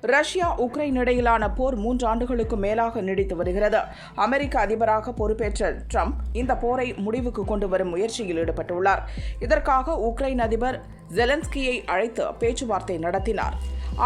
Russia Ukraine இடையிலான போர் மூன்று ஆண்டுகளுக்கு மேலாக நீடித்து வருகிறது. அமெரிக்க அதிபராக பொறுப்பேற்ற ட்ரம்ப் இந்த போரை முடிவுக்கு கொண்டு வரும் முயற்சியில் ஈடுபட்டுள்ளார். இதற்காக உக்ரைன் அதிபர் ஜெலன்ஸ்கியை அழைத்து பேச்சுவார்த்தை நடத்தினார்.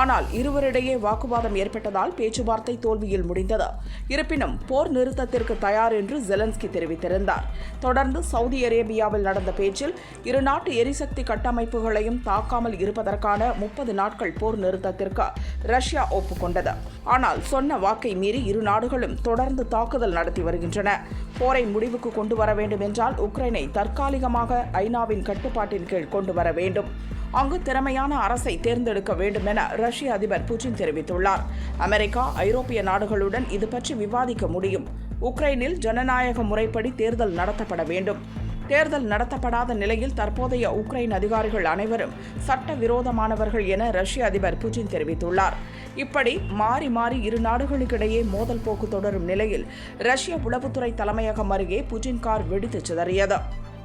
ஆனால் இருவரிடையே வாக்குவாதம் ஏற்பட்டதால் பேச்சுவார்த்தை தோல்வியில் முடிந்தது. இருப்பினும் போர் நிறுத்தத்திற்கு தயார் என்று ஜெலன்ஸ்கி தெரிவித்திருந்தார். தொடர்ந்து சவுதி அரேபியாவில் நடந்த பேச்சில் இரு நாட்டு எரிசக்தி கட்டமைப்புகளையும் தாக்காமல் இருப்பதற்கான முப்பது நாட்கள் போர் நிறுத்தத்திற்கு ரஷ்யா ஒப்புக்கொண்டது. ஆனால் சொன்ன வாக்கை மீறி இரு நாடுகளும் தொடர்ந்து தாக்குதல் நடத்தி வருகின்றன. போரை முடிவுக்கு கொண்டு வர வேண்டும் என்றால் உக்ரைனை தற்காலிகமாக ஐநாவின் கட்டுப்பாட்டின் கீழ் கொண்டு வர வேண்டும். அங்கு திறமையான அரசை தேர்ந்தெடுக்க வேண்டும் என ரஷ்ய அதிபர் புட்டின் தெரிவித்துள்ளார். அமெரிக்கா ஐரோப்பிய நாடுகளுடன் இது பற்றி விவாதிக்க முடியும். உக்ரைனில் ஜனநாயக முறைப்படி தேர்தல் நடத்தப்பட வேண்டும். தேர்தல் நடத்தப்படாத நிலையில் தற்போதைய உக்ரைன் அதிகாரிகள் அனைவரும் சட்டவிரோதமானவர்கள் என ரஷ்ய அதிபர் புட்டின் தெரிவித்துள்ளார். இப்படி மாறி மாறி இரு நாடுகளுக்கிடையே மோதல் போக்கு தொடரும் நிலையில் ரஷ்ய உளவுத்துறை தலைமையகம் அருகே புட்டின் கார் வெடித்து சிதறியது.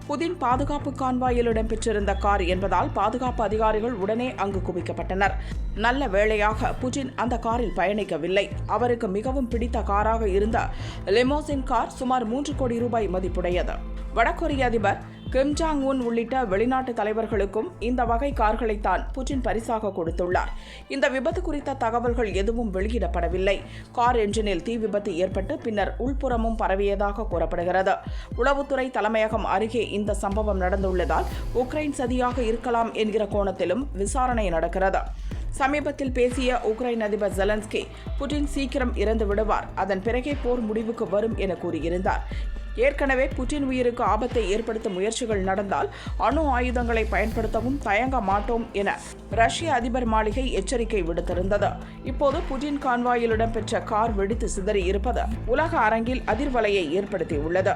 புதின் பாதுகாப்பு கான்வாயில் இடம்பெற்றிருந்த கார் என்பதால் பாதுகாப்பு அதிகாரிகள் உடனே அங்கு குவிக்கப்பட்டனர். நல்ல வேளையாக புட்டின் அந்த காரில் பயணிக்கவில்லை. அவருக்கு மிகவும் பிடித்த காராக இருந்த லெமோசின் கார் சுமார் மூன்று கோடி ரூபாய் மதிப்புடையது. வடகொரிய அதிபர் கிம் ஜாங் உன் உள்ளிட்ட வெளிநாட்டு தலைவர்களுக்கும் இந்த வகை கார்களை தான் புட்டின் பரிசாக கொடுத்துள்ளார். இந்த விபத்து குறித்த தகவல்கள் எதுவும் வெளியிடப்படவில்லை. கார் என்ஜினில் தீ விபத்து ஏற்பட்டு பின்னர் உள்புறமும் பரவியதாக கூறப்படுகிறது. உளவுத்துறை தலைமையகம் அருகே இந்த சம்பவம் நடந்துள்ளதால் உக்ரைன் சதியாக இருக்கலாம் என்கிற கோணத்திலும் விசாரணை நடக்கிறது. சமீபத்தில் பேசிய உக்ரைன் அதிபர் ஜெலன்ஸ்கி புட்டின் சீக்கிரம் இறந்து விடுவார் அதன் பிறகே போர் முடிவுக்கு வரும் என கூறியிருந்தார். ஏற்கனவே புட்டின் உயிருக்கு ஆபத்தை ஏற்படுத்தும் முயற்சிகள் நடந்தால் அணு ஆயுதங்களை பயன்படுத்தவும் தயங்க மாட்டோம் என ரஷ்ய அதிபர் மாளிகை எச்சரிக்கை விடுத்திருந்தது. இப்போது புட்டின் கான்வாயில் இடம்பெற்ற கார் வெடித்து சிதறி இருப்பது உலக அரங்கில் அதிர்வலையை ஏற்படுத்தியுள்ளது.